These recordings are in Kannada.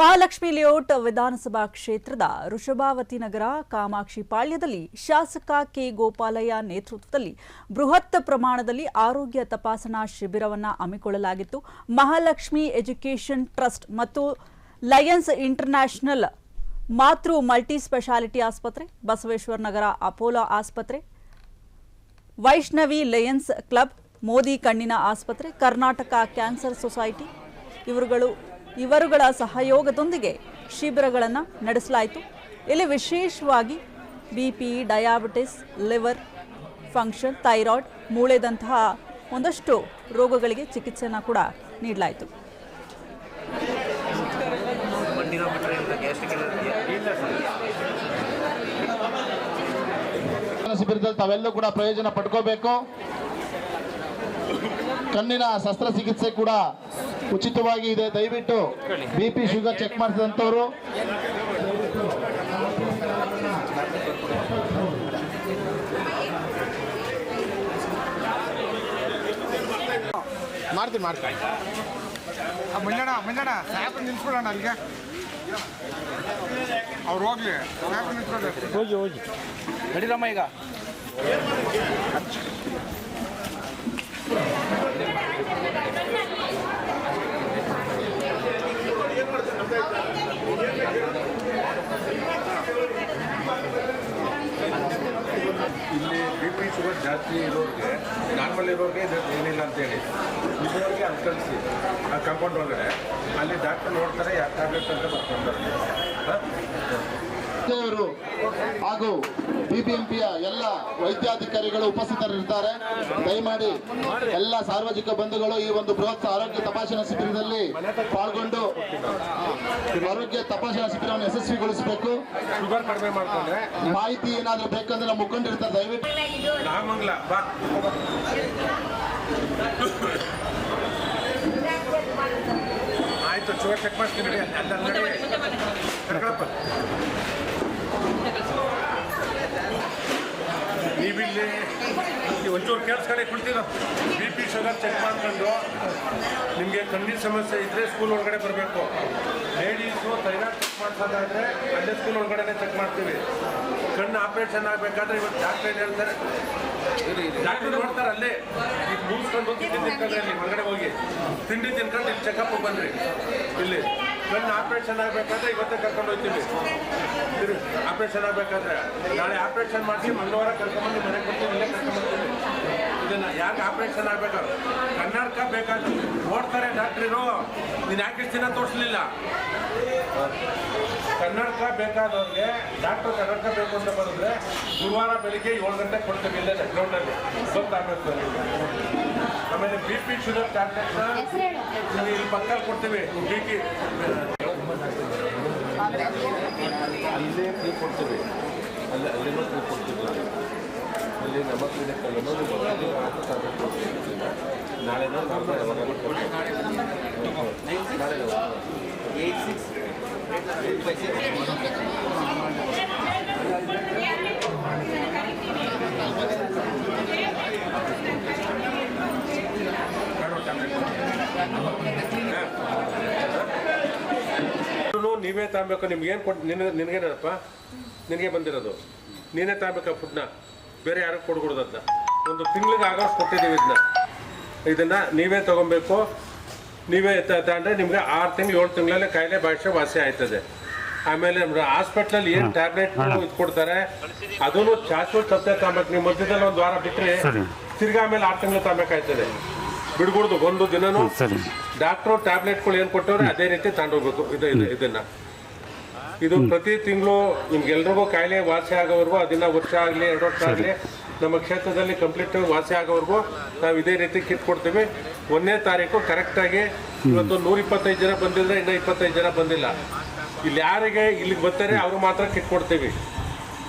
ಮಹಾಲಕ್ಷ್ಮಿ ಲೇಔಟ್ ವಿಧಾನಸಭಾ ಕ್ಷೇತ್ರದ ವೃಷಭಾವತಿ ನಗರ ಕಾಮಾಕ್ಷಿ ಪಾಳ್ಯದಲ್ಲಿ ಶಾಸಕ ಕೆ ಗೋಪಾಲಯ್ಯ ನೇತೃತ್ವದಲ್ಲಿ ಬೃಹತ್ ಪ್ರಮಾಣದಲ್ಲಿ ಆರೋಗ್ಯ ತಪಾಸಣಾ ಶಿಬಿರವನ್ನು ಹಮ್ಮಿಕೊಳ್ಳಲಾಗಿತ್ತು. ಮಹಾಲಕ್ಷ್ಮಿ ಎಜುಕೇಷನ್ ಟ್ರಸ್ಟ್ ಮತ್ತು Lions International Matru multi speciality ಆಸ್ಪತ್ರೆ, ಬಸವೇಶ್ವರ ನಗರ ಅಪೋಲೋ ಆಸ್ಪತ್ರೆ, ವೈಷ್ಣವಿ ಲಯನ್ಸ್ ಕ್ಲಬ್, ಮೋದಿ ಕಣ್ಣಿನ ಆಸ್ಪತ್ರೆ, ಕರ್ನಾಟಕ ಕ್ಯಾನ್ಸರ್ ಸೊಸೈಟಿ, ಇವರುಗಳು ಇವರುಗಳ ಸಹಯೋಗದೊಂದಿಗೆ ಶಿಬಿರಗಳನ್ನು ನಡೆಸಲಾಯಿತು. ಇಲ್ಲಿ ವಿಶೇಷವಾಗಿ B P diabetes liver function thyroid ಮೂಳೆದಂತಹ ಒಂದಷ್ಟು ರೋಗಗಳಿಗೆ ಚಿಕಿತ್ಸೆಯನ್ನು ಕೂಡ ನೀಡಲಾಯಿತು. ಶಿಬಿರದಲ್ಲಿ ತಾವೆಲ್ಲೂ ಕೂಡ ಪ್ರಯೋಜನ ಪಡ್ಕೋಬೇಕು. ಕಣ್ಣಿನ ಶಸ್ತ್ರಚಿಕಿತ್ಸೆ ಕೂಡ ಉಚಿತವಾಗಿ ಇದೆ. ದಯವಿಟ್ಟು ಬಿ ಪಿ ಶುಗರ್ ಚೆಕ್ ಮಾಡಿಸಿದಂಥವ್ರು. ಮಾಡ್ತೀನಿ ಮಾಡ್ತೀನಿ. ಆ, ಮಂಜಣ್ಣ ಮಂಜಣ್ಣ ಸಾಹೇಬ್ರು ನಿಲ್ಸ್ಕೊಳ್ಳೋಣ ಅಲ್ಲಿಗೆ. ಅವ್ರು ಹೋಗ್ಲಿ ಸಾಹೇಬ್ ನಿಲ್ಸ್ಕೊಳ್ಳಿ ಹೋಗಿ ಹೋಗಿ. ನಡೀರಮ್ಮ ಈಗ. ಶುಗರ್ ಜಾಸ್ತಿ ಇರೋರಿಗೆ ನಾರ್ಮಲ್ ಇರೋರಿಗೆ ಏನಿಲ್ಲ ಅಂತೇಳಿ. ಇರೋರಿಗೆ ಅಲ್ಲಿ ಕಳಿಸಿ. ಆ ಕಾಂಪೌಂಡ್ ಒಳಗಡೆ. ಅಲ್ಲಿ ಡಾಕ್ಟರ್ ನೋಡ್ತಾರೆ ಯಾವ ಟ್ಯಾಬ್ಲೆಟ್ ಅಂತ ಬರ್ಕೊಂತಾರೆ. ಅವರು ಹಾಗೂ ಬಿಬಿಎಂಪಿಯ ಎಲ್ಲ ವೈದ್ಯಾಧಿಕಾರಿಗಳು ಉಪಸ್ಥಿತರಿರ್ತಾರೆ ದಯಮಾಡಿ ಎಲ್ಲ ಸಾರ್ವಜನಿಕ ಬಂಧುಗಳು ಈ ಒಂದು ಬೃಹತ್ ಆರೋಗ್ಯ ತಪಾಸಣಾ ಶಿಬಿರದಲ್ಲಿ ಪಾಲ್ಗೊಂಡು ಆರೋಗ್ಯ ತಪಾಸಣಾ ಶಿಬಿರವನ್ನು ಯಶಸ್ವಿಗೊಳಿಸಬೇಕು. ಮಾಹಿತಿ ಏನಾದರೂ ಬೇಕಂದ್ರೆ ನಮ್ಮ ಮುಖಂಡಿರ್ತಾರೆ ದಯವಿಟ್ಟು. ಚೆಕ್ ಮಾಡ್ತೀನಿ ನೀವಿಲ್ಲಿ ಒಂಚೂರು ಕೆಲಸ ಕಡೆ ಕುಳಿತಿರೋ ಬಿ ಪಿ ಶುಗರ್ ಚೆಕ್ ಮಾಡ್ಕೊಂಡು ನಿಮಗೆ ಕಣ್ಣಿನ ಸಮಸ್ಯೆ ಇದ್ದರೆ ಸ್ಕೂಲ್ ಒಳಗಡೆ ಬರಬೇಕು. ಲೇಡೀಸು ಥೈರಾಯ್ಡ್ ಚೆಕ್ ಮಾಡ್ಸೋದಾದ್ರೆ ಅಲ್ಲೇ ಸ್ಕೂಲ್ ಒಳಗಡೆ ಚೆಕ್ ಮಾಡ್ತೀವಿ. ಕಣ್ಣು ಆಪರೇಷನ್ ಆಗ್ಬೇಕಾದ್ರೆ ಇವತ್ತು ಡಾಕ್ಟರ್ ಏನು ಹೇಳ್ತಾರೆ? ಡಾಕ್ಟರ್ ನೋಡ್ತಾರೆ ಅಲ್ಲೇ? ಈಗ ಮುಗಿಸ್ಕೊಂಡು ತಿಂಡಿ ತಿನ್ಕೊಂಡ್ರೆ ಅಲ್ಲಿ ಹೊರಗಡೆ ಹೋಗಿ ತಿಂಡಿ ತಿನ್ಕೊಂಡು ಇಲ್ಲಿ ಚೆಕಪ್ ಬಂದ್ರಿ. ಇಲ್ಲಿ. ಕಣ್ಣು ಆಪರೇಷನ್ ಆಗ್ಬೇಕಾದ್ರೆ ಇವತ್ತೇ ಕರ್ಕೊಂಡು ಹೋಗ್ತೀವಿ. ಆಪರೇಷನ್ ಆಗಬೇಕಾದ್ರೆ ನಾಳೆ ಆಪರೇಷನ್ ಮಾಡಿಸಿ ಮಂಗಳವಾರ ಕರ್ಕೊಂಬಂದು ಮನೆಗೆ ಕೊಡ್ತೀವಿ ಇಲ್ಲೇ ಕರ್ಕೊಂಬರ್ತೀವಿ ಆಪರೇಷನ್ ಆಗ್ಬೇಕಾದ್ರೆ. ಕನ್ನಡಕ ಬೇಕಾದ್ರೆ. ನೋಡ್ತಾರೆ ಡಾಕ್ಟ್ರಿರು. ನೀನು ಯಾಕೆ ದಿನ ತೋರಿಸ್ಲಿಲ್ಲ? ಕನ್ನಡಕ ಬೇಕಾದವ್ರಿಗೆ ಡಾಕ್ಟರ್ ಕನ್ನಡಕ ಬೇಕು ಅಂತ ಬಂದ್ರೆ ಗುರುವಾರ ಬೆಳಿಗ್ಗೆ ಏಳು ಗಂಟೆಗೆ ಕೊಡ್ತೀವಿ ಇಲ್ಲೇ ಗ್ರೌಂಡಲ್ಲಿ ಗೊತ್ತಾಗಬೇಕು ಆಮೇಲೆ ಬಿ ಪಿ ಶುಗರ್ ಟ್ಯಾಬ್ಲೆಟ್ನ ನಾವು ಇಲ್ಲಿ ಪಕ್ಕದಲ್ಲಿ ಕೊಡ್ತೀವಿ. ಬಿ ಪಿ ಅಲ್ಲೇ ಫ್ರೀ ಕೊಡ್ತೀವಿ. ಅಲ್ಲಿ ಅಲ್ಲಿನೂ ಫ್ರೀ ಕೊಡ್ತೀವಿ. ಅಲ್ಲಿ ನಮ್ಮ ಕ್ಲಿನಿಕಲ್ಲೂ ನೀವು ನಾಳೆನೋ ನಾಳೆ ನಾಳೆ eight six eight five six ಇನ್ನು ನೀವೇ ತಗೊಬೇಕು ನಿಮ್ಗೆ ಏನು ಕೊಟ್ಟು ನಿನಗೆ ನಿನಗೇನಪ್ಪ ನಿನಗೆ ಬಂದಿರೋದು. ನೀನೇ ತಗೊಬೇಕಾ ಫುಡ್ನ ಬೇರೆ ಯಾರಿಗೂ ಕೊಡ್ಕೊಡೋದು ಅದನ್ನ ಒಂದು ತಿಂಗ್ಳಿಗೆ ಆಗೋಷ್ಟು ಕೊಟ್ಟಿದ್ದೀವಿ ಇದನ್ನ ಇದನ್ನ ನೀವೇ ತಗೊಬೇಕು. ನೀವೇ ತಗೊಂಡ್ರೆ ನಿಮಗೆ ಆರು ತಿಂಗಳು ಏಳು ತಿಂಗಳಲ್ಲಿ ಕಾಯಿಲೆ ಭಾಷೆ ವಾಸಿ ಆಯ್ತದೆ. ಆಮೇಲೆ ಹಾಸ್ಪಿಟ್ಲಲ್ಲಿ ಏನು ಟ್ಯಾಬ್ಲೆಟ್ ಇದು ಕೊಡ್ತಾರೆ ಅದನ್ನು ಶಾಶ್ವತ ಸತ್ಯ ತಗೊಬೇಕು ನಿಮ್ಮ ಮಧ್ಯದಲ್ಲಿ ಒಂದು ವಾರ ಬಿಟ್ಟರೆ ತಿರ್ಗಾ ಆಮೇಲೆ ಆರು ತಿಂಗಳು ತಗೊಬೇಕಾಯ್ತದೆ ಬಿಡ್ಕೊಡ್ದು ಒಂದು ದಿನನೂ ಡಾಕ್ಟ್ರು ಟ್ಯಾಬ್ಲೆಟ್ಗಳು ಏನು ಕೊಟ್ಟವ್ರೆ ಅದೇ ರೀತಿ ತಗೊಂಡೋಗ್ಬೇಕು ಇದು ಇದು ಇದನ್ನ. ಇದು ಪ್ರತಿ ತಿಂಗಳು ನಿಮ್ಗೆಲ್ರಿಗೂ ಕಾಯಿಲೆ ವಾಸಿ ಆಗೋವರೆಗೂ ಅದನ್ನ ವರ್ಷ ಆಗಲಿ ಎರಡು ವರ್ಷ ಆಗಲಿ ನಮ್ಮ ಕ್ಷೇತ್ರದಲ್ಲಿ ಕಂಪ್ಲೀಟ್ ವಾಸಿ ಆಗೋವರೆಗೂ ನಾವು ಇದೇ ರೀತಿ ಕಿಟ್ ಕೊಡ್ತೀವಿ. ಒಂದನೇ ತಾರೀಕು ಕರೆಕ್ಟಾಗಿ ಇವತ್ತು ನೂರ ಇಪ್ಪತ್ತೈದು ಜನ ಬಂದಿದ್ರೆ ಇನ್ನೂ ಇಪ್ಪತ್ತೈದು ಜನ ಬಂದಿಲ್ಲ. ಇಲ್ಲಿ ಯಾರಿಗೆ ಇಲ್ಲಿಗೆ ಬರ್ತಾರೆ ಅವರು ಮಾತ್ರ ಕಿಟ್ ಕೊಡ್ತೀವಿ.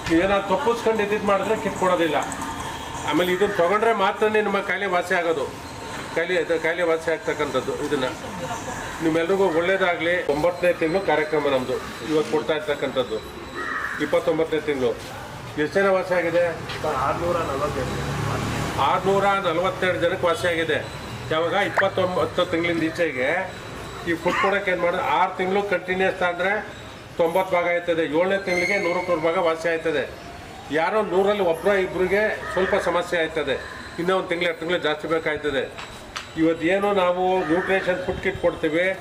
ನೀವೇನಾದ್ರು ತಪ್ಪಿಸ್ಕೊಂಡು ಇದ್ದಿದ್ದು ಮಾಡಿದ್ರೆ ಕಿಟ್ ಕೊಡೋದಿಲ್ಲ. ಆಮೇಲೆ ಇದನ್ನು ತೊಗೊಂಡ್ರೆ ಮಾತ್ರ ನಿಮ್ಮ ಕಾಯಿಲೆ ವಾಸಿ ಆಗೋದು. ಕಾಯಿಲೆ ಕಾಯಿಲೆ ವಾಸಿ ಆಗ್ತಕ್ಕಂಥದ್ದು ಇದನ್ನು. ನಿಮ್ಮೆಲ್ರಿಗೂ ಒಳ್ಳೇದಾಗಲಿ. ಒಂಬತ್ತನೇ ತಿಂಗಳು ಕಾರ್ಯಕ್ರಮ ನಮ್ಮದು ಇವತ್ತು ಕೊಡ್ತಾ ಇರ್ತಕ್ಕಂಥದ್ದು. ಇಪ್ಪತ್ತೊಂಬತ್ತನೇ ತಿಂಗಳು. ಎಷ್ಟು ಜನ ವಾಸಿ ಆಗಿದೆ? ಆರುನೂರ ನಲವತ್ತೆರಡು ಆರುನೂರ ನಲವತ್ತೆರಡು ಜನಕ್ಕೆ ವಾಸಿ ಆಗಿದೆ. ಯಾವಾಗ? ಇಪ್ಪತ್ತೊಂಬತ್ತು ತಿಂಗಳಿಂದ ಈಚೆಗೆ. ಈ ಫುಡ್ ಕೊಡೋಕೆ ಏನು ಮಾಡಿದ್ರೆ ಆರು ತಿಂಗಳು ಕಂಟಿನ್ಯೂಸ್ ಆದರೆ ತೊಂಬತ್ತು ಭಾಗ ಆಯ್ತದೆ. ಏಳನೇ ತಿಂಗಳಿಗೆ ನೂರಕ್ಕೆ ನೂರು ಭಾಗ ವಾಸಿ ಆಯ್ತದೆ. ಯಾರೋ ನೂರಲ್ಲಿ ಒಬ್ಬರ ಇಬ್ಬರಿಗೆ ಸ್ವಲ್ಪ ಸಮಸ್ಯೆ ಆಯ್ತದೆ. ಇನ್ನೂ ಒಂದು ತಿಂಗಳು, ಎರಡು ತಿಂಗಳು ಜಾಸ್ತಿ ಬೇಕಾಯ್ತದೆ. ಇವತ್ತು ಏನು ನಾವು ನ್ಯೂಟ್ರಿಷನ್ ಫುಡ್ ಕಿಟ್ ಕೊಡ್ತೀವಿ.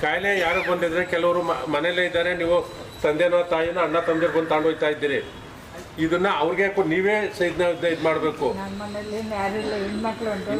ಕಾಯಿಲೆ ಯಾರು ಬಂದಿದ್ರೆ ಕೆಲವರು ಮ- ಮನೇಲೇ ಇದ್ದಾರೆ. ನೀವು ತಂದೆನೋ ತಾಯಿನೋ ಅಣ್ಣ ತಂದಿರು ಬಂದು ಇದ್ದೀರಿ. ಇದನ್ನ ಅವ್ರಿಗೆ ನೀವೇ ಇದನ್ನ ಇದು ಮಾಡಬೇಕು. ನನ್ನ ಮನೇಲಿ ಯಾರಿಲ್ಲ ಹೆಣ್ಮಕ್ಳು ಉಂಟು